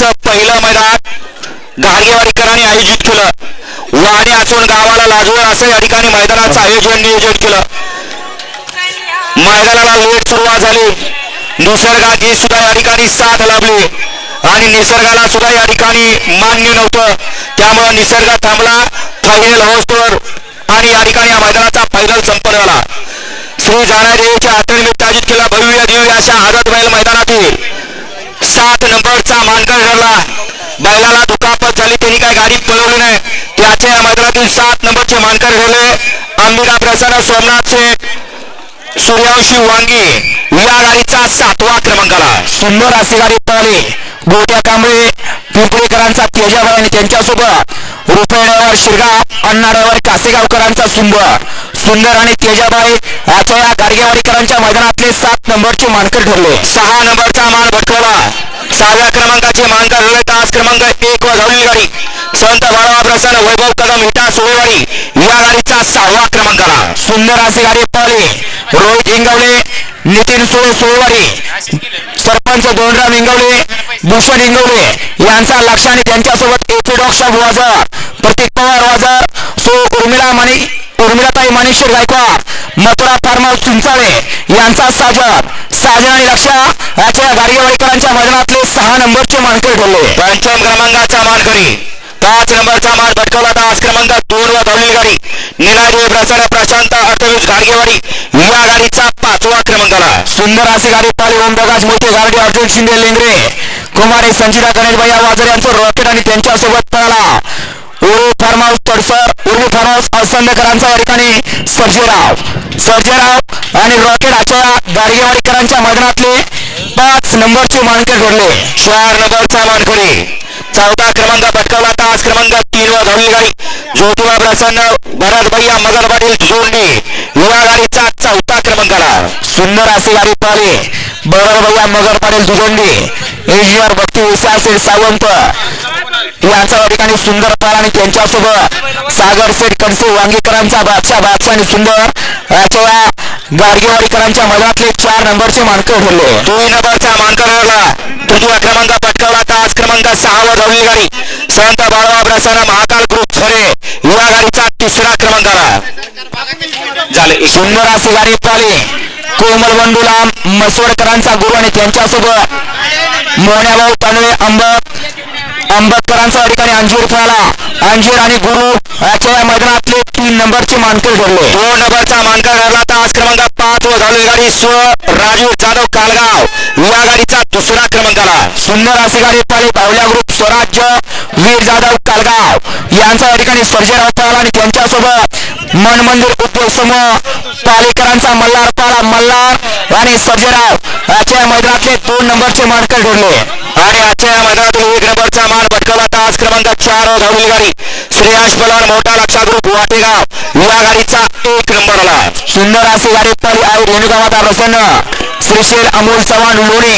क्रमांकाचं पहिलं मैदान गाडगेवाडीकरांनी आयोजित केलं. वाणी असून गावाला लाजवण असं या ठिकाणी मैदानाचं आयोजन नियोजन केलं. मैदानाला वेळ सुरुवात झाली. निसर्गाची सुद्धा या ठिकाणी साथ लाभली आणि निसर्गाला सुद्धा या ठिकाणी मान्य नव्हतं. त्यामुळे निसर्ग थांबला फायनल होस्टवर आणि या ठिकाणी या मैदानाचा फायनल संपन्न झाला. श्री जानादेवीच्या हातानिमित्त आयोजित केला भव्य दिव्य अशा आझाद बैल मैदानातील सात नंबरचा मानकर ठरला बैलाला दुखापत झाली त्यांनी काय गाडी पळवली नाही. त्याच्या या मैदानातील सात नंबरचे मानकर ठरले. अंबिका प्रसाद सोमनाथ शेठ सूर्यवंशी वांगी. या गाडीचा सातवा क्रमांकाला. सुंदर अशी गाडी पळाली. गोट्या कांबळे पिंपळेकरांचा तेजाबाई आणि त्यांच्यासोबत रुपये शिरगाव अण्णारावर कासेगावकरांचा सुंब. सुंदर आणि तेजाबाई याच्या या गाडगेवाडीकरांच्या मैदानातले सात नंबरचे मानकर ठरले. सहा नंबरचा मान भटकवला. सहाव्या क्रमांकाचे मानकर ठरले तास क्रमांक एक व धावली गाडी. संत बाळा प्रसन्न वैभव कदम हिटा सोळेवाडी या गाडीचा सहावा क्रमांकाला. सुंदर अशी गाडी पळाली. रोहित हिंगवले नितीन सोळे सोळवाडी सरपंच दोनराम हिंगवले भूषण हिंगवले यांचा लक्ष आणि त्यांच्यासोबत एथोडॉक्स वाजर प्रतीक पवार वाजर सो उर्मिला माने उर्मिलाताई मानेश्वर गायकवाड मथुरा फार्म चिंचाळे यांचा साजर. साजन आणि लक्ष याच्या गाडगेवाडीकरांच्या मैदानातले सहा नंबरचे मानकरी ठरले. पंचम क्रमांकाचा मानकरी. पाच नंबरचा मान भटकवला तास क्रमांक दोन व धावली गाडी. प्रसन्न प्रशांत अठ्ठावीस गाडगेवाडी. या गाडीचा पाचवा क्रमांकाला. सुंदर अशी गाडी पाळी ओमप्रकाश मोठे गाडी अर्जुन शिंदे लेंगरे. कुमारी संचिता गणेशभाई वाजरे यांचं रॉकेट आणि त्यांच्यासोबत पळाला. Urvi farm house Tadsar Urvi farm house असंदेकरांचा या ठिकाणी सर्जेराव. सर्जेराव आणि रॉकेट अशा गाडगेवाडीकरांच्या मैदानातले पाच नंबरचे मानकर ठरले. चार नंबरचा मानकरी. चौथा क्रमांक पटकावला. तास क्रमांक तीन वर धावली गाडी ज्योतिबा प्रसन्न भरत भैया मगर पाटील जोडणी. युवा गाडीचा चौथा क्रमांकाला. सुंदर अशी गाडी पळाली बरोबर भैया मगर पाटील दुजोंडे इंजिनियर भक्ती विशाल शेठ सावंत. यांचा या ठिकाणी सुंदर पाल आणि त्यांच्यासोबत सागर शेठ कणसे वांगीकरांचा बादशाह बादशाह आणि सुंदर. या गाडगेवाडीकरांच्या मैदानातले चार नंबरचे मानकर ठरले. दोन नंबरचा मानकर ठरला. तृतीय क्रमांक पटकावला तास क्रमांक सहा व धावली गाडी. संत बाळवा प्रसन्न महाकाल ग्रुप झरे या गाडीचा तिसरा क्रमांकाला झाले. सुंदर अशी गाडी पळाली. कोमल बंडूला मसवडकरांचा गुरु आणि त्यांच्यासोबत मोहण्याभाऊ तांदळे अंबक अंबेडकरांचा ठिकाणी अंजीर पळाला अंजीर आणि गुरु याच्या या मैदानातले तीन नंबरचे मानकर ठरले दोन नंबरचा मानकर ठरला तास क्रमांक पाच व झालो गाडी स्व राजू जाधव कालगाव. या गाडीचा दुसरा क्रमांकाला. सुंदर अशी गाडी पळाली भावल्या ग्रुप स्वराज्य वीर जाधव कालगाव. यांचा या ठिकाणी सर्जेराव पळाला आणि त्यांच्यासोबत मन मंदिर उद्योग समूह पालेकरांचा मल्हार पाला मल्हार आणि सर्जेराव याच्या मैदानातले दोन नंबरचे मानकर ठरले आणि आजच्या या मैदानातील एक नंबरचा मान भटकवला तास क्रमांक चार धावली गाडी. श्रेयांश बलवान मोठा लक्षा ग्रुप वाटेगाव या गाडीचा एक नंबर आला. सुंदर अशी गाडी पळाली. आई रेणुकामाता प्रसन्न. श्रीशैल अमोल चव्हाण लोणे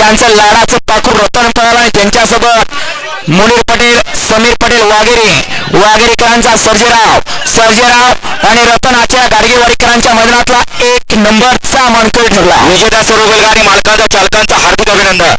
यांचं लाडाचं पाखरू रतन पळाला आणि त्यांच्यासोबत मुनीर पटेल समीर पटेल वागेरे वागेरेकरांचा सर्जेराव. सर्जेराव आणि रतन आच्या गाडगेवाडीकरांच्या मैदानातला एक नंबरचा मानकरी ठरला. विजेता सर्व बैलगाडी मालकांचा चालकांचा हार्दिक अभिनंदन.